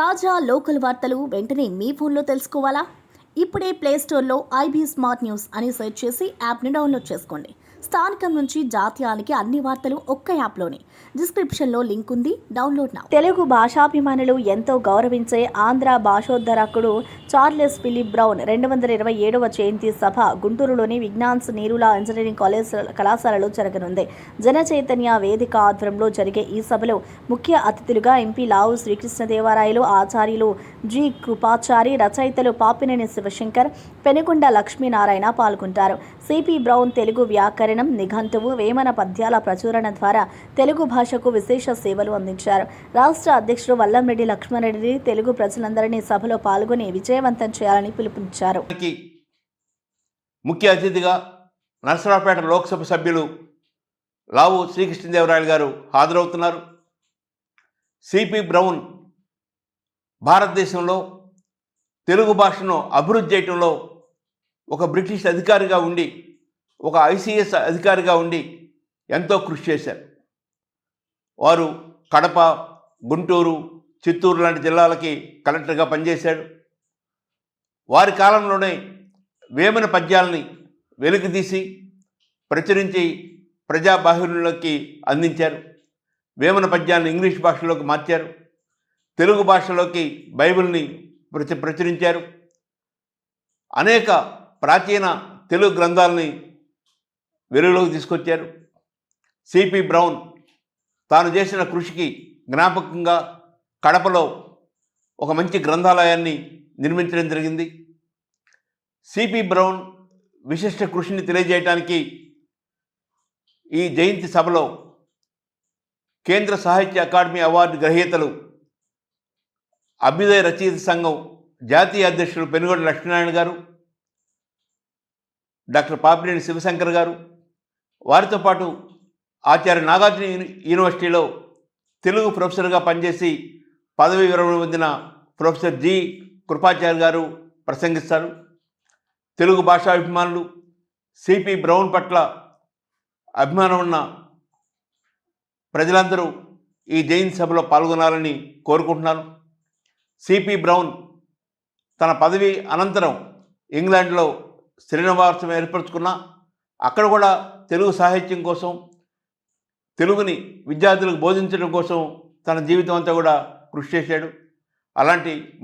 తాజా లోకల్ వార్తలు వెంటనే మీ ఫోన్లో తెలుసుకోవాలా? ఇప్పుడే ప్లే స్టోర్లో ఐబీ స్మార్ట్ న్యూస్ అని సెర్చ్ చేసి యాప్ని డౌన్లోడ్ చేసుకోండి. స్థానికం నుంచి జాతీయానికి అన్ని వార్తలు ఒక్క యాప్లోనే. డిస్క్రిప్షన్లో లింక్ ఉంది. డౌన్లోడ్ నా. తెలుగు భాషాభిమానులు ఎంతో గౌరవించే ఆంధ్ర భాషోద్ధరకుడు చార్లెస్ ఫిలిప్ బ్రౌన్ రెండు వందల ఇరవై ఏడవ జయంతి సభ గుంటూరులోని విజ్ఞాన్స్ నీరుల ఇంజనీరింగ్ కాలేజ్ కళాశాలలో జరగనుంది. జన చైతన్య వేదిక ఆధ్వర్యంలో జరిగే ఈ సభలో ముఖ్య అతిథులుగా ఎంపీ లావు శ్రీకృష్ణదేవరాయలు ఆచార్యులు జి కృపాచారి రచయితలు పాపినేని శివశంకర్ పెనుకొండ లక్ష్మీనారాయణ పాల్గొంటారు. సిపి బ్రౌన్ తెలుగు వ్యాకరణ నిఘంటువు వేమన పద్యాల ప్రచురణ ద్వారా తెలుగు భాషకు విశేష సేవలు అందించారు. రాష్ట్ర అధ్యక్షుడు వల్లంరెడ్డి లక్ష్మణరెడ్డి తెలుగు ప్రజలందరినీ సభలో పాల్గొని విజయవంతం చేయాలని పిలుపునిచ్చారు. ముఖ్య అతిథిగా నరసరావుపేట లోక్సభ సభ్యులు లావు శ్రీకృష్ణదేవరాయలు గారు హాజరవుతున్నారు. సిపి బ్రౌన్ భారతదేశంలో తెలుగు భాషను అభివృద్ధి చేయటంలో ఒక బ్రిటిష్ అధికారిగా ఉండి ఒక ఐసీఎస్ అధికారిగా ఉండి ఎంతో కృషి చేశారు. వారు కడప గుంటూరు చిత్తూరు లాంటి జిల్లాలకి కలెక్టర్గా పనిచేశాడు. వారి కాలంలోనే వేమన పద్యాలని వెలుగుదీసి ప్రచురించి ప్రజాబాహుల్యంలోకి అందించారు. వేమన పద్యాలను ఇంగ్లీష్ భాషలోకి మార్చారు. తెలుగు భాషలోకి బైబిల్ని ప్రచ ప్రచురించారు. అనేక ప్రాచీన తెలుగు గ్రంథాలని వెలుగులోకి తీసుకొచ్చారు. సిపి బ్రౌన్ తాను చేసిన కృషికి జ్ఞాపకంగా కడపలో ఒక మంచి గ్రంథాలయాన్ని నిర్మించడం జరిగింది. సిపి బ్రౌన్ విశిష్ట కృషిని తెలియజేయటానికి ఈ జయంతి సభలో కేంద్ర సాహిత్య అకాడమీ అవార్డు గ్రహీతలు అభ్యుదయ రచయిత సంఘం జాతీయ అధ్యక్షులు పెనుగొండ లక్ష్మీనారాయణ గారు డాక్టర్ పాపినేని శివశంకర్ గారు వారితో పాటు ఆచార్య నాగార్జున యూనివర్సిటీలో తెలుగు ప్రొఫెసర్గా పనిచేసి పదవి విరమణ పొందిన ప్రొఫెసర్ జి. కృపాచార్య గారు ప్రసంగిస్తారు. తెలుగు భాషాభిమానులు సిపి బ్రౌన్ పట్ల అభిమానం ఉన్న ప్రజలందరూ ఈ జైన్ సభలో పాల్గొనాలని కోరుకుంటున్నాను. సిపి బ్రౌన్ తన పదవి అనంతరం ఇంగ్లాండ్లో శ్రీనివాసం ఏర్పరచుకున్న అక్కడ కూడా తెలుగు సాహిత్యం కోసం తెలుగుని విద్యార్థులకు బోధించడం కోసం తన జీవితం అంతా కూడా కృషి చేశాడు. అలాంటి